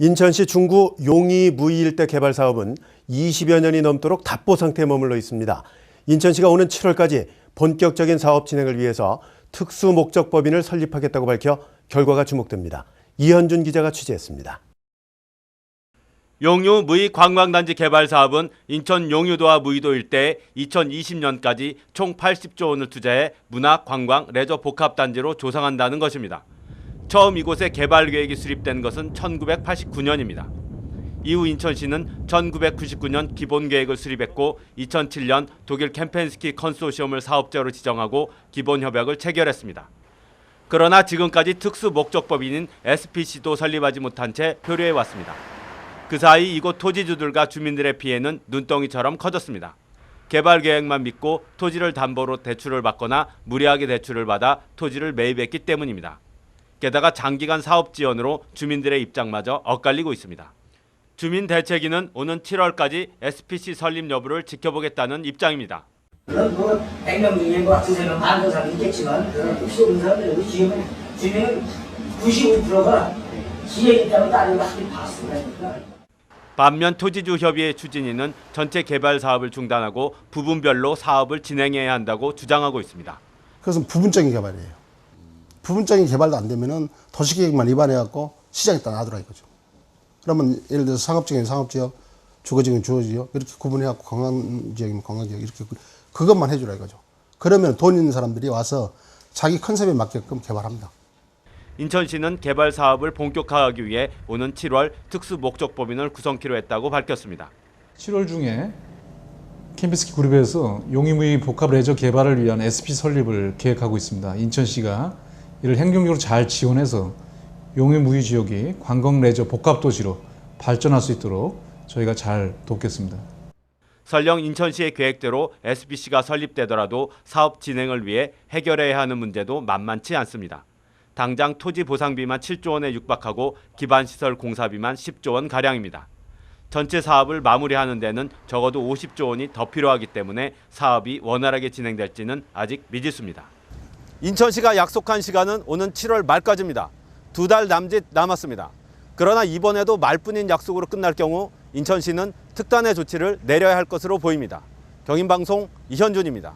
인천시 중구 용이 무이 일대 개발 사업은 20여 년이 넘도록 답보 상태에 머물러 있습니다. 인천시가 오는 7월까지 본격적인 사업 진행을 위해서 특수 목적 법인을 설립하겠다고 밝혀 결과가 주목됩니다. 이현준 기자가 취재했습니다. 용유 무의 관광단지 개발 사업은 인천 용유도와 무의도 일대에 2020년까지 총 80조 원을 투자해 문화, 관광, 레저 복합단지로 조성한다는 것입니다. 처음 이곳에 개발 계획이 수립된 것은 1989년입니다. 이후 인천시는 1999년 기본 계획을 수립했고 2007년 독일 캠펜스키 컨소시엄을 사업자로 지정하고 기본 협약을 체결했습니다. 그러나 지금까지 특수 목적법인인 SPC도 설립하지 못한 채 표류해 왔습니다. 그 사이 이곳 토지주들과 주민들의 피해는 눈덩이처럼 커졌습니다. 개발 계획만 믿고 토지를 담보로 대출을 받거나 무리하게 대출을 받아 토지를 매입했기 때문입니다. 게다가 장기간 사업 지원으로 주민들의 입장마저 엇갈리고 있습니다. 주민 대책위는 오는 7월까지 SPC 설립 여부를 지켜보겠다는 입장입니다. 물론 뭐 100명 중에 뭐 두세 명 반도 사람 있겠지만 그 혹시 없는 사람들 우리 주민은 주민은 95%가 지혜 입장을 따르고 하긴 봤습니다. 반면 토지주 협의회 추진위는 전체 개발 사업을 중단하고 부분별로 사업을 진행해야 한다고 주장하고 있습니다. 그것은 부분적인 개발이에요. 부분적인 개발도 안 되면은 도시계획만 위반해갖고 시장에 따라 놔두라 이거죠. 그러면 예를 들어서 상업지역이면 상업지역, 주거지역이면 주거지역 이렇게 구분해갖고 관광지역이면 관광지역 이렇게 그- 그것만 해주라 이거죠. 그러면 돈 있는 사람들이 와서 자기 컨셉에 맞게끔 개발합니다. 인천시는 개발 사업을 본격화하기 위해 오는 7월 특수 목적 법인을 구성키로 했다고 밝혔습니다. 7월 중에 캠피스키 그룹에서 용의무의 복합 레저 개발을 위한 SP 설립을 계획하고 있습니다. 인천시가 이를 행정적으로 잘 지원해서 용의무의 지역이 관광 레저 복합 도시로 발전할 수 있도록 저희가 잘 돕겠습니다. 설령 인천시의 계획대로 SBC가 설립되더라도 사업 진행을 위해 해결해야 하는 문제도 만만치 않습니다. 당장 토지 보상비만 7조 원에 육박하고 기반 시설 공사비만 10조 원 가량입니다. 전체 사업을 마무리하는 데는 적어도 50조 원이 더 필요하기 때문에 사업이 원활하게 진행될지는 아직 미지수입니다. 인천시가 약속한 시간은 오는 7월 말까지입니다. 두 달 남짓 남았습니다. 그러나 이번에도 말뿐인 약속으로 끝날 경우 인천시는 특단의 조치를 내려야 할 것으로 보입니다. 경인방송 이현준입니다.